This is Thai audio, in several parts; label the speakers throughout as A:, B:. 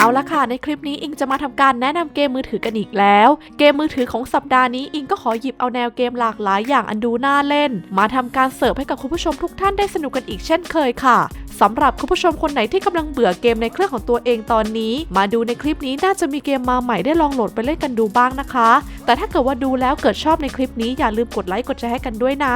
A: เอาละค่ะ ในคลิปนี้อิงจะมาทำการแนะนำเกมมือถือกันอีกแล้ว เกมมือถือของสัปดาห์นี้อิงก็ขอหยิบเอาแนวเกมหลากหลายอย่างอันดูน่าเล่น มาทำการเสิร์ฟให้กับคุณผู้ชมทุกท่านได้สนุกกันอีกเช่นเคยค่ะสำหรับคุณผู้ชมคนไหนที่กำลังเบื่อเกมในเครื่องของตัวเองตอนนี้ มาดูในคลิปนี้น่าจะมีเกมมาใหม่ได้ลองโหลดไปเล่นกันดูบ้างนะคะ แต่ถ้าเกิดว่าดูแล้วเกิดชอบในคลิปนี้อย่าลืมกดไลค์กดแชร์ให้กันด้วยนะ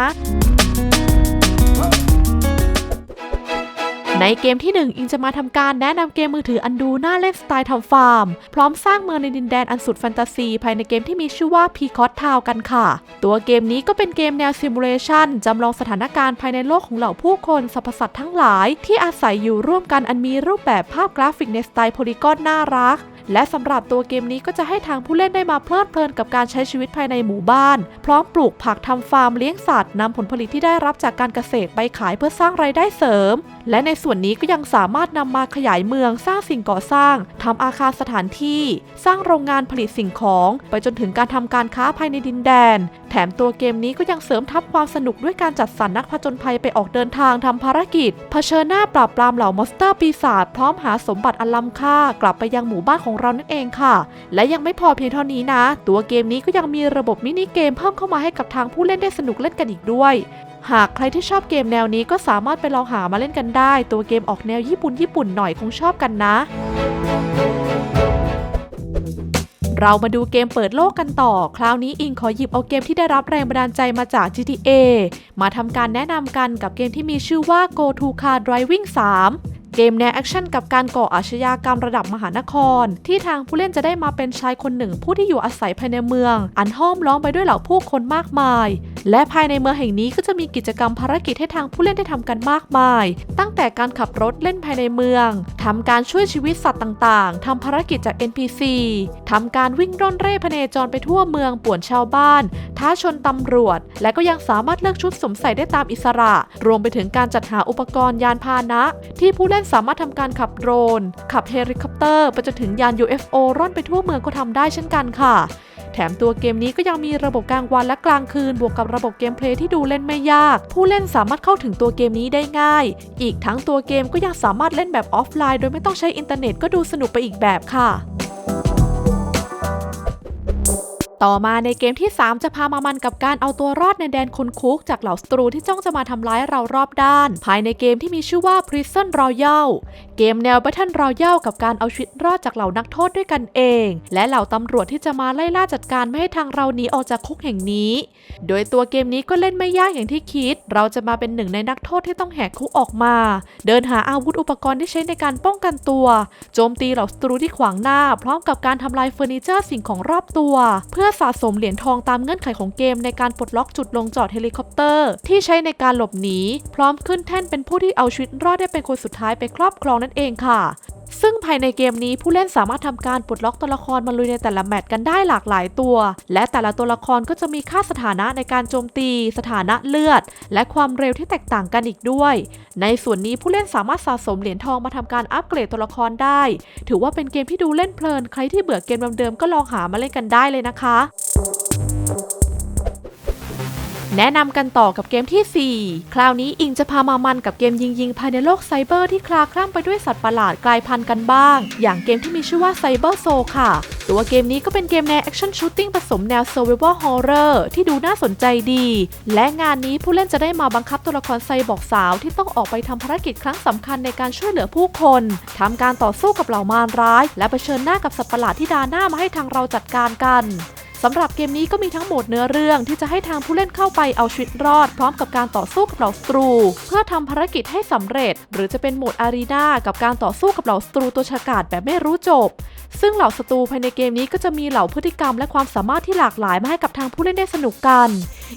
A: ในเกมที่ 1 อิงจะมาทำการแนะนำเกมมือถืออันดูน่าเล่นสไตล์ทำฟาร์ม พร้อมสร้างเมืองในดินแดนอันสุดแฟนตาซี ภายในเกมที่มีชื่อว่า p e c o t Town กันค่ะ ตัวเกมนี้ก็เป็นเกมแนวซิมูเลชันจำลองสถานการณ์ภายในโลกของเหล่าผู้คนสรรพสัตว์ทั้งหลาย ที่อาศัยอยู่ร่วมกันอันมีรูปแบบภาพกราฟิกในสไตล์โพลีกอนน่ารัก และสำหรับตัวเกมนี้ก็จะให้ทางผู้เล่นได้มาเพลิดเพลินกับการใช้ชีวิตภายในหมู่บ้าน พร้อมปลูกผักทำฟาร์มเลี้ยงสัตว์นำผลผลิตที่ได้รับจากการเกษตรไปขายเพื่อสร้างไรายได้เสริม และในส่วนนี้ก็ยังสามารถนำมาขยายเมืองสร้างสิ่งก่อสร้างทำอาคารสถานที่ สร้างโรงงานผลิตสิ่งของ ไปจนถึงการทำการค้าภายในดินแดน ถมตัวเกมนี้ก็ยังเสริมทับความสนุกด้วยการจัดสรรนักผจญภัยไปออกเดินทางทำภารกิจเผชิญหน้าปราบปรามเหล่ามอนสเตอร์ปีศาจพร้อมหาสมบัติอันล้ำค่ากลับไปยังหมู่บ้านของเรานั่นเองค่ะ และยังไม่พอเพียงเท่านี้นะ ตัวเกมนี้ก็ยังมีระบบมินิเกมเพิ่มเข้ามาให้กับทางผู้เล่นได้สนุกเล่นกันอีกด้วยหากใครที่ชอบเกมแนวนี้ก็สามารถไปลองหามาเล่นกันได้ ตัวเกมออกแนวญี่ปุ่นญี่ปุ่นหน่อยคงชอบกันนะ เรามาดูเกมเปิดโลกกันต่อ คราวนี้อิงขอหยิบเอาเกมที่ได้รับแรงบันดาลใจมาจาก GTA มาทำการแนะนำกันกับเกมที่มีชื่อว่า Go to Car Driving 3 เกมแนวแอคชั่นกับการก่ออาชญากรรมระดับมหานคร ที่ทางผู้เล่นจะได้มาเป็นชายคนหนึ่ง ผู้ที่อยู่อาศัยภายในเมือง อันห้อมล้อมไปด้วยเหล่าผู้คนมากมาย และภายในเมืองแห่งนี้ก็จะมีกิจกรรมภารกิจให้ทางผู้เล่นได้ทำกันมากมาย ตั้งแต่การขับรถเล่นภายในเมืองทำการช่วยชีวิตสัตว์ต่างๆทำภารกิจจาก NPC ทำการวิ่งร่อนเร่พเนจรไปทั่วเมืองป่วนชาวบ้าน ท้าชนตำรวจ และก็ยังสามารถเลือกชุดสวมใส่ได้ตามอิสระ รวมไปถึงการจัดหาอุปกรณ์ยานพาหนะ ที่ผู้เล่นสามารถทำการขับโดรน ขับเฮลิคอปเตอร์ไปจนถึงยาน UFO ร่อนไปทั่วเมืองก็ทำได้เช่นกันค่ะ แถมตัวเกมนี้ก็ยังมีระบบกลางวันและกลางคืน บวกกับระบบเกมเพลย์ที่ดูเล่นไม่ยาก ผู้เล่นสามารถเข้าถึงตัวเกมนี้ได้ง่าย อีกทั้งตัวเกมก็ยังสามารถเล่นแบบออฟไลน์ โดยไม่ต้องใช้อินเทอร์เน็ตก็ดูสนุกไปอีกแบบค่ะ ต่อมาในเกมที่ 3 จะพามามันกับการเอาตัวรอดในแดนคนคุก จากเหล่าศัตรูที่จ้องจะมาทำร้ายเรารอบด้าน ภายในเกมที่มีชื่อว่า Prison Royale เกมแนว Battle Royale กับการเอาชีวิตรอดจากเหล่านักโทษด้วยกันเอง และเหล่าตำรวจที่จะมาไล่ล่าจัดการไม่ให้ทางเราหนีออกจากคุกแห่งนี้ โดยตัวเกมนี้ก็เล่นไม่ยากอย่างที่คิด เราจะมาเป็นหนึ่งในนักโทษที่ต้องแหกคุกออกมา เดินหาอาวุธอุปกรณ์ที่ใช้ในการป้องกันตัว โจมตีเหล่าศัตรูที่ขวางหน้า พร้อมกับการทำลายเฟอร์นิเจอร์สิ่งของรอบตัว เพื่อสะสมเหรียญทองตามเงื่อนไขของเกมในการปลดล็อกจุดลงจอดเฮลิคอปเตอร์ ที่ใช้ในการหลบหนีพร้อมขึ้นแท่นเป็นผู้ที่เอาชีวิตรอดได้เป็นคนสุดท้ายไปครอบครองนั่นเองค่ะ ซึ่งภายในเกมนี้ผู้เล่นสามารถทำการปลดล็อกตัวละครมาลุยในแต่ละแมตช์กันได้หลากหลายตัว และแต่ละตัวละครก็จะมีค่าสถานะในการโจมตี สถานะเลือด และความเร็วที่แตกต่างกันอีกด้วย ในส่วนนี้ผู้เล่นสามารถสะสมเหรียญทองมาทำการอัปเกรดตัวละครได้ ถือว่าเป็นเกมที่ดูเล่นเพลิน ใครที่เบื่อเกมเดิมๆก็ลองหามาเล่นกันได้เลยนะคะ แนะนำกันต่อกับเกมที่ 4 คราวนี้อิงจะพามามันกับเกมยิงยิงภายในโลกไซเบอร์ที่คลาคล่ำไปด้วยสัตว์ประหลาดกลายพันธุ์กันบ้าง อย่างเกมที่มีชื่อว่า Cyber Soul ค่ะ ตัวเกมนี้ก็เป็นเกมแนวแอคชั่นชูตติ้งผสมแนว Survival Horror ที่ดูน่าสนใจดี และงานนี้ผู้เล่นจะได้มาบังคับตัวละครไซบอร์กสาวที่ต้องออกไปทำภารกิจครั้งสำคัญในการช่วยเหลือผู้คนทำการต่อสู้กับเหล่ามารร้าย และเผชิญหน้ากับสัตว์ประหลาดที่ดาหน้ามาให้ทางเราจัดการกัน สำหรับเกมนี้ก็มีทั้งโหมดเนื้อเรื่องที่จะให้ทางผู้เล่นเข้าไปเอาชีวิตรอด พร้อมกับการต่อสู้กับเหล่าศัตรู เพื่อทำภารกิจให้สำเร็จ หรือจะเป็นโหมดอารีนากับการต่อสู้กับเหล่าศัตรูตัวฉกาจแบบไม่รู้จบ ซึ่งเหล่าศัตรูภายในเกมนี้ก็จะมีเหล่าพฤติกรรมและความสามารถที่หลากหลายมาให้กับทางผู้เล่นได้สนุกกัน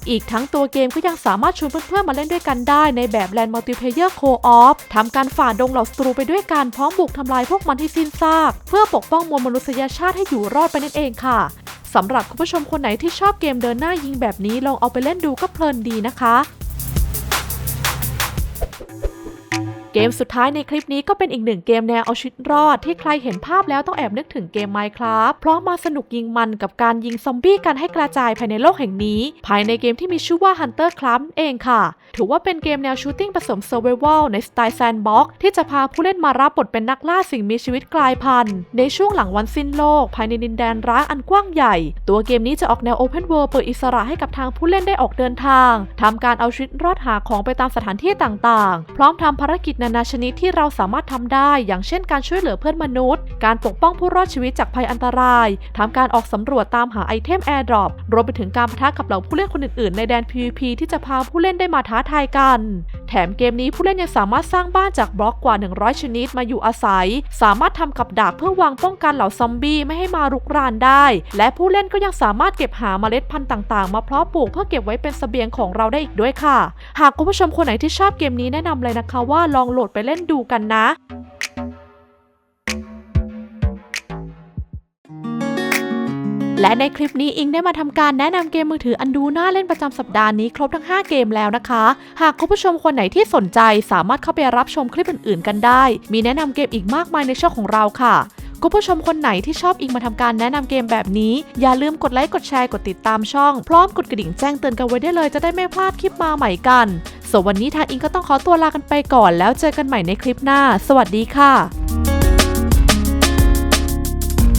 A: อีกทั้งตัวเกมก็ยังสามารถชวนเพื่อนๆมาเล่นด้วยกันได้ในแบบแลนด์มัลติเพเยอร์โคออฟทำการฝ่าดงเหล่าศัตรูไปด้วยกันพร้อมบุกทำลายพวกมันให้สิ้นซาก เพื่อปกป้องมวลมนุษยชาติให้อยู่รอดไปนั่นเองค่ะ สำหรับคุณผู้ชมคนไหนที่ชอบเกมเดินหน้ายิงแบบนี้ลองเอาไปเล่นดูก็เพลินดีนะคะ เกมสุดท้ายในคลิปนี้ก็เป็นอีกหนึ่งเกมแนวเอาชีวิตรอดที่ใครเห็นภาพแล้วต้องแอบนึกถึงเกม Minecraft เพราะมาสนุกยิงมันกับการยิงซอมบี้กันให้กระจายภายในโลกแห่งนี้ ภายในเกมที่มีชื่อว่า Hunter Club เองค่ะ ถือว่าเป็นเกมแนวชูตติ้งผสม Survival ในสไตล์แซนด์บ็อกที่จะพาผู้เล่นมารับบทเป็นนักล่าสิ่งมีชีวิตกลายพันธุ์ ในช่วงหลังวันสิ้นโลก ภายในดินแดนร้างอันกว้างใหญ่ ตัวเกมนี้จะออกแนว Open World เปิดอิสระให้กับทางผู้เล่นได้ออกเดินทางทำการเอาชีวิตรอดหาของไปตามสถานที่ต่างๆ พร้อมทำภารกิจนานาชนิดที่เราสามารถทำได้ อย่างเช่นการช่วยเหลือเพื่อนมนุษย์ การปกป้องผู้รอดชีวิตจากภัยอันตรายทำการออกสำรวจตามหาไอเทมแอร์ดรอปรวมไปถึงการปะทะกับเหล่าผู้เล่นคนอื่นๆ ในแดน PVP ที่จะพาผู้เล่นได้มาท้าทายกัน แถมเกมนี้ผู้เล่นยังสามารถสร้างบ้านจากบล็อกกว่า 100 ชนิดมาอยู่อาศัย สามารถทำกับดักเพื่อวางป้องกันเหล่าซอมบี้ไม่ให้มารุกรานได้ และผู้เล่นก็ยังสามารถเก็บหาเมล็ดพันธุ์ต่างๆ มาเพาะปลูกเพื่อเก็บไว้เป็นเสบียงของเราได้อีกด้วยค่ะ หากคุณผู้ชมคนไหนที่ชอบเกมนี้แนะนำเลยนะคะว่าลองโหลดไปเล่นดูกันนะและในคลิปนี้อิงได้มาทำการแนะนำเกมมือถืออันดูน่าเล่นประจำสัปดาห์นี้ครบทั้ง 5 เกมแล้วนะคะ หากคุณผู้ชมคนไหนที่สนใจสามารถเข้าไปรับชมคลิปอื่นๆ กันได้ มีแนะนำเกมอีกมากมายในช่องของเราค่ะ คุณผู้ชมคนไหนที่ชอบอิงมาทำการแนะนำเกมแบบนี้ อย่าลืมกดไลค์กดแชร์กดติดตามช่อง พร้อมกดกระดิ่งแจ้งเตือนกันไว้ได้เลยจะได้ไม่พลาดคลิปมาใหม่กันส่วนวันนี้ทางอิงก็ต้องขอตัวลากันไปก่อนแล้วเจอกันใหม่ในคลิปหน้า สวัสดีค่ะ